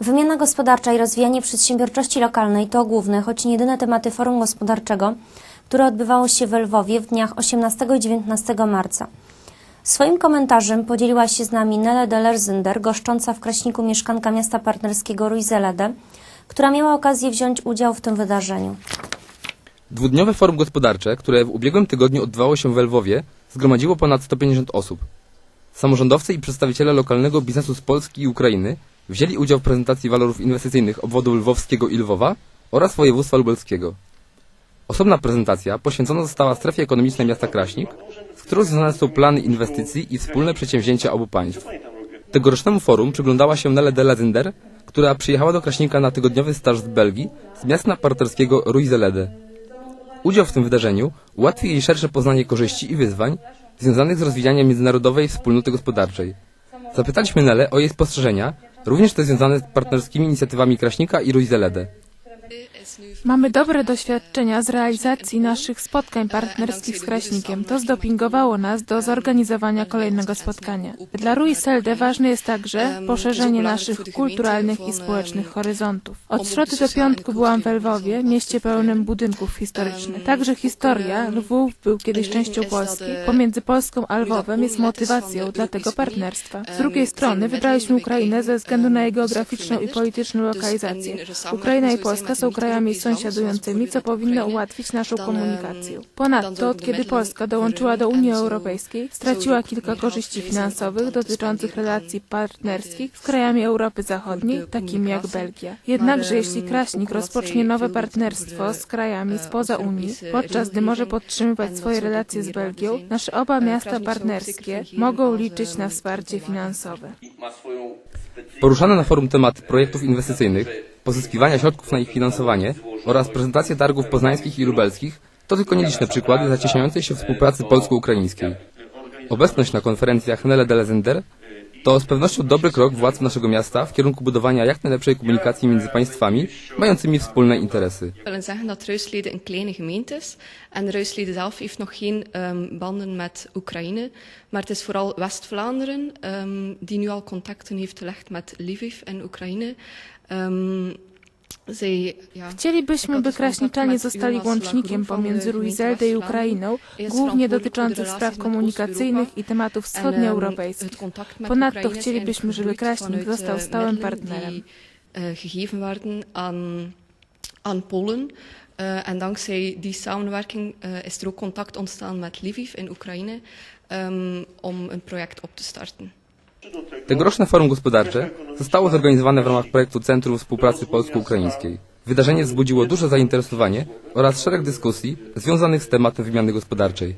Wymiana gospodarcza i rozwijanie przedsiębiorczości lokalnej to główne, choć nie jedyne tematy forum gospodarczego, które odbywało się w Lwowie w dniach 18 i 19 marca. Swoim komentarzem podzieliła się z nami Nele Deller-Zynder, goszcząca w Kraśniku mieszkanka miasta partnerskiego Ruizelede, która miała okazję wziąć udział w tym wydarzeniu. Dwudniowe forum gospodarcze, które w ubiegłym tygodniu odbywało się w Lwowie, zgromadziło ponad 150 osób. Samorządowcy i przedstawiciele lokalnego biznesu z Polski i Ukrainy wzięli udział w prezentacji walorów inwestycyjnych obwodu lwowskiego i Lwowa oraz województwa lubelskiego. Osobna prezentacja poświęcona została strefie ekonomicznej miasta Kraśnik, z którą związane są plany inwestycji i wspólne przedsięwzięcia obu państw. Tegorocznemu forum przyglądała się Nele de Lazinder, która przyjechała do Kraśnika na tygodniowy staż z Belgii z miasta partnerskiego Ruizelede. Udział w tym wydarzeniu ułatwi jej szersze poznanie korzyści i wyzwań związanych z rozwijaniem międzynarodowej wspólnoty gospodarczej. Zapytaliśmy Nele o jej spostrzeżenia, również te związane z partnerskimi inicjatywami Kraśnika i Ruizelede. Mamy dobre doświadczenia z realizacji naszych spotkań partnerskich z Kraśnikiem. To zdopingowało nas do zorganizowania kolejnego spotkania. Dla Ruiselde ważne jest także poszerzenie naszych kulturalnych i społecznych horyzontów. Od środy do piątku byłam w Lwowie, mieście pełnym budynków historycznych. Także historia, Lwów był kiedyś częścią Polski. Pomiędzy Polską a Lwowem jest motywacją dla tego partnerstwa. Z drugiej strony wybraliśmy Ukrainę ze względu na jej geograficzną i polityczną lokalizację. Ukraina i Polska są krajami sąsiadującymi, co powinno ułatwić naszą komunikację. Ponadto, od kiedy Polska dołączyła do Unii Europejskiej, straciła kilka korzyści finansowych dotyczących relacji partnerskich z krajami Europy Zachodniej, takimi jak Belgia. Jednakże, jeśli Kraśnik rozpocznie nowe partnerstwo z krajami spoza Unii, podczas gdy może podtrzymywać swoje relacje z Belgią, nasze oba miasta partnerskie mogą liczyć na wsparcie finansowe. Poruszane na forum tematy projektów inwestycyjnych, pozyskiwania środków na ich finansowanie oraz prezentacje targów poznańskich i lubelskich to tylko nieliczne przykłady zacieśniającej się współpracy polsko-ukraińskiej. Obecność na konferencjach Nele de Lezender to z pewnością dobry krok władz naszego miasta w kierunku budowania jak najlepszej komunikacji między państwami mającymi wspólne interesy. Ik zeggen dat een kleine gemeente is. En Ruisleden zelf heeft nog geen ehm, banden met Oekraïne. Maar het is vooral West-Vlaanderen ehm, die nu al contacten heeft gelegd met Lviv en Oekraïne. Ehm, Chcielibyśmy, by Kraśniczanie zostali łącznikiem pomiędzy Ruizeldę i Ukrainą, głównie dotyczących spraw komunikacyjnych i tematów wschodnioeuropejskich. Ponadto chcielibyśmy, żeby Kraśnik został stałym partnerem. Gegeven werden aan, aan Polen. Eh, en dankzij die samenwerking eh, is er ook contact ontstaan met Lviv in Oekraïne ehm, om een project op te starten. Tegoroczne forum gospodarcze zostało zorganizowane w ramach projektu Centrum Współpracy Polsko-Ukraińskiej. Wydarzenie wzbudziło duże zainteresowanie oraz szereg dyskusji związanych z tematem wymiany gospodarczej.